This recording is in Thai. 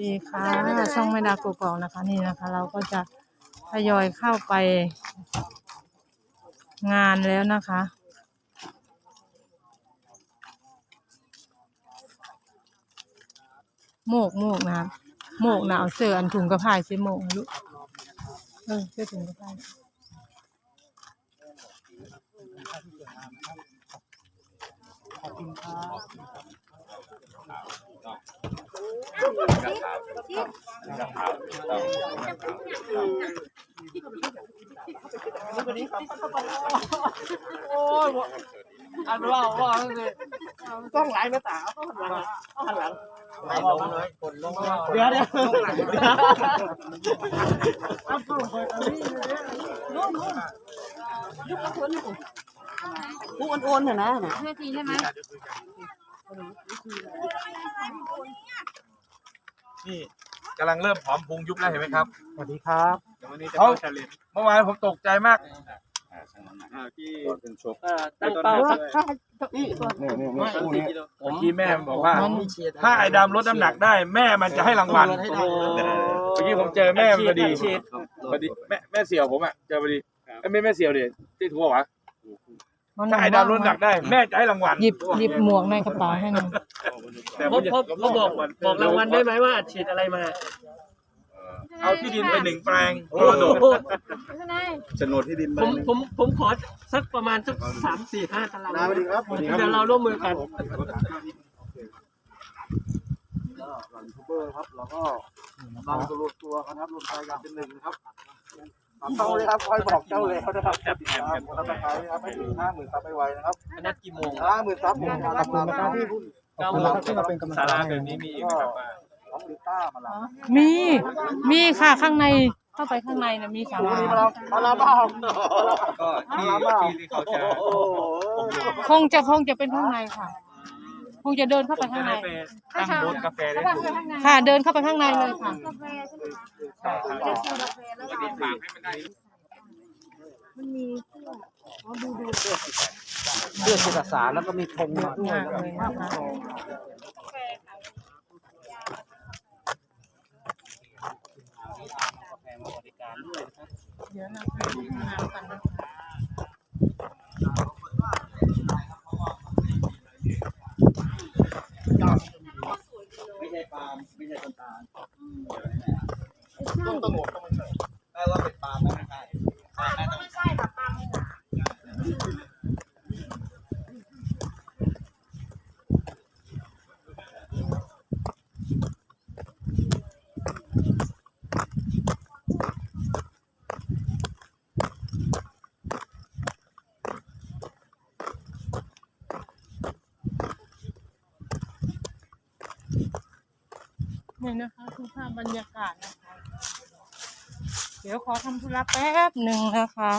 ดีค่ะ ช่องไม่ดากกอกนะคะนี่นะคะ เราก็จะทยอยเข้าไปงานแล้วนะคะ โมกโมกนะครับโมกนะเอาเสื้ออันถุงกระพายใส่โมกลูกเออเสื้อถุงกระพาย โอ้ยอันว่าว่าเลยต้องไหลไม่ตาต้องหันหลังต้องหันหลังไม่ลงเลยกดลงเดี๋ยวเดี๋ยวผู้อ้วนๆเถอะนะเพื่อทีใช่ไหม นี่กำลังเริ่มผอมพุงยุบแล้วเห็นไหมครับสวัสดีครับเขาเมื่อวานผมตกใจมากเอ่อตั้งเป้าสักนี่เมื่อกี้แม่บอกว่า ถ้าไอ้ดำลดน้ำหนักได้ แม่มันจะให้รางวัลโอ้โหเมื่อกี้ผมเจอแม่มันพอดีฉีดพอดีแม่แม่เสี่ยวผมอะเจอพอดีเอ้ยไม่แม่เสี่ยวดิที่ถูกวะ ถ้าไอ้ดำลดน้ำหนักได้ แม่จะให้รางวัลหยิบหยิบหมวกในกระเป๋าให้หน่อยแต่ผผมมจะผมผมบอกบอกรางวัลได้ไหมว่าฉีดอะไรมา เอาที่ดินไปหนึ่งแปลงโอ้โหโฉนดที่ดินผมผมผมขอสักประมาณสักสามสี่ห้าตารางสวัสดีครับเดี๋ยวเราร่วมมือกันยูทูบเบอร์ครับเราก็บางตัวรวมตัวกันครับรวมใจกันเป็นหนึ่งนะครับ เจ้าเลยครับคอยบอกเจ้าแล้วนะครับติดตามกดติดตามนะครับให้ถึงห้าหมื่นซับไปไวนะครับนัดกี่โมงห้าหมื่นซับผมขอบคุณนะครับที่เก้าโมงที่เราเป็นกำลังสาราแบบนี้มีอีกไหมครับป้าน้องลิต้ามาแล้วมีมีค่ะข้างในเข้าไปข้างในนะมีสารามาแล้วมาแล้วบ้างก็ที่ที่เขาจะโอ้โหคงจะคงจะเป็นข้างในค่ะ คงจะเดินเข้าไปข้างในตั้งบูธกาแฟได้ถูกค่ะ เดินเข้าไปข้างในเลยค่ะเลือดเอกสารแล้วก็มีธงมาด้วยมากเลยนะคะเดี๋ยวเราไปห้องน้ำกันนะคะ ไม่ใช่ปาล์มไม่ใช่ต้นตาลต้นตะโหนดก็ไม่ใช่แม่ว่าเป็นปาล์มไม่ใช่ปาล์มไม่ใช่ค่ะปาล์ม นี่นะคะคือภาพบรรยากาศนะคะ เดี๋ยวขอทำธุระแป๊บหนึ่งนะคะ